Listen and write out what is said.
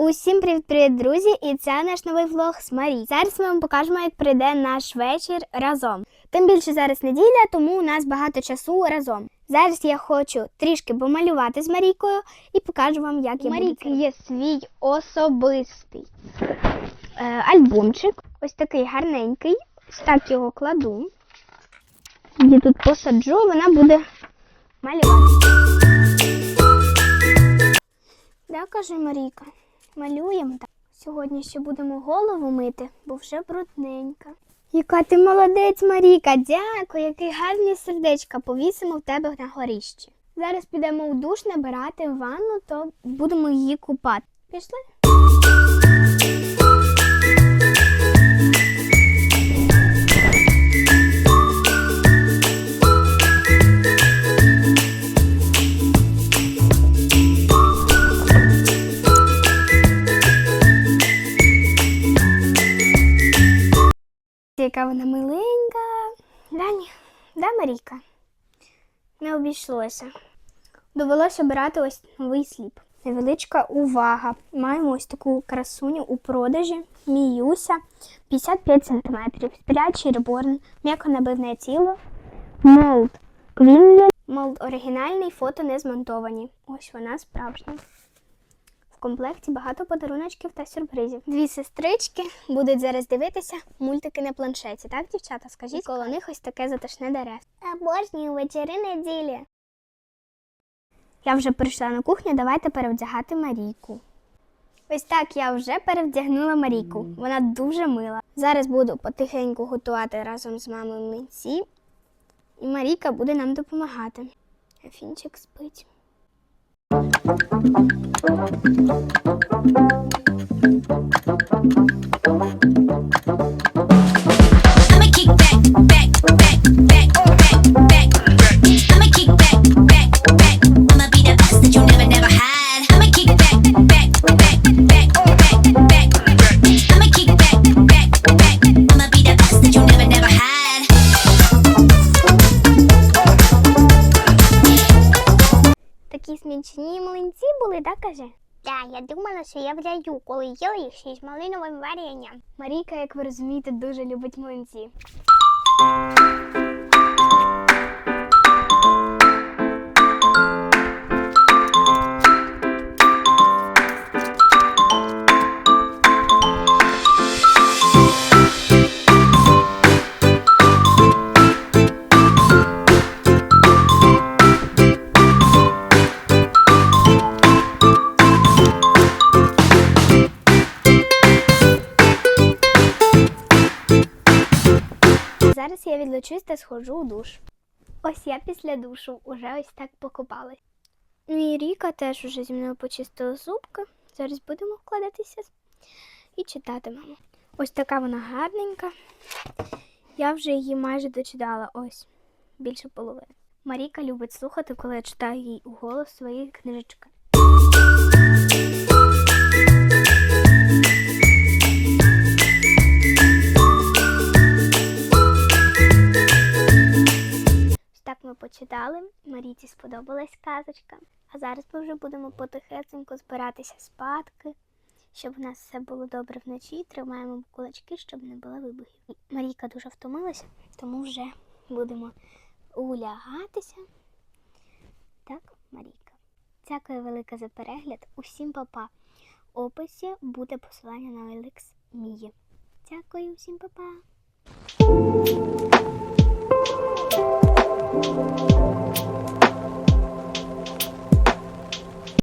Усім привіт-привіт, друзі! І це наш новий влог з Марі. Зараз ми вам покажемо, як прийде наш вечір разом. Тим більше зараз неділя, тому у нас багато часу разом. Зараз я хочу трішки помалювати з Марійкою і покажу вам, як я буду. Марійки це є свій особистий. Е, альбомчик. Ось такий гарненький. Ось так його кладу. Я тут посаджу, вона буде малювати. Да, каже Марійка. Малюємо так. Сьогодні ще будемо голову мити, бо вже брудненька. Яка ти молодець, Маріка, дякую, які гарні сердечка повісимо в тебе на горіщі. Зараз підемо у душ набирати ванну, то будемо її купати. Пішли? Яка вона миленька. Да, ні. да, Марійка? Не обійшлося. Довелося брати ось новий сліп. Невеличка увага. Маємо ось таку красуню у продажі. Міюся 55 см. Сплячий реборн, м'яко набивне тіло. Молд Квінлі. Молд оригінальний, фото не змонтовані. Ось вона справжня. Комплекті багато подаруночків та сюрпризів. Дві сестрички будуть зараз дивитися мультики на планшеті, так, дівчата? Скажіть, коло них ось таке затишне дерев. Обожнюю вечори неділі. Я вже прийшла на кухню, давайте перевдягати Марійку. Ось так я вже перевдягнула Марійку. Вона дуже мила. Зараз буду потихеньку готувати разом з мамою млинці. І Марійка буде нам допомагати. Афінчик спить. thank you смачні млинці були, так каже? Так, я думала, що я вдаю, коли їла їх ще й з малиновим варенням. Марійка, як ви розумієте, дуже любить млинці. Зараз я відлучусь та схожу у душ. Ось я після душу уже ось так покупалась. Ну і Ріка теж уже зі мною почистила зубки. Зараз будемо вкладатися і читатимемо. Ось така вона гарненька. Я вже її майже дочитала, ось більше половини. Маріка любить слухати, коли я читаю їй у голос свої книжечки. Почитали. Марійці сподобалась казочка. А зараз ми вже будемо потихесенько збиратися спадки, щоб у нас все було добре вночі. Тримаємо кулачки, щоб не було вибухів. Марійка дуже втомилася, тому вже будемо улягатися. Так, Марійка. Дякую велике за перегляд. Усім папа. В описі буде посилання на Еликс Мії. Дякую, всім папа.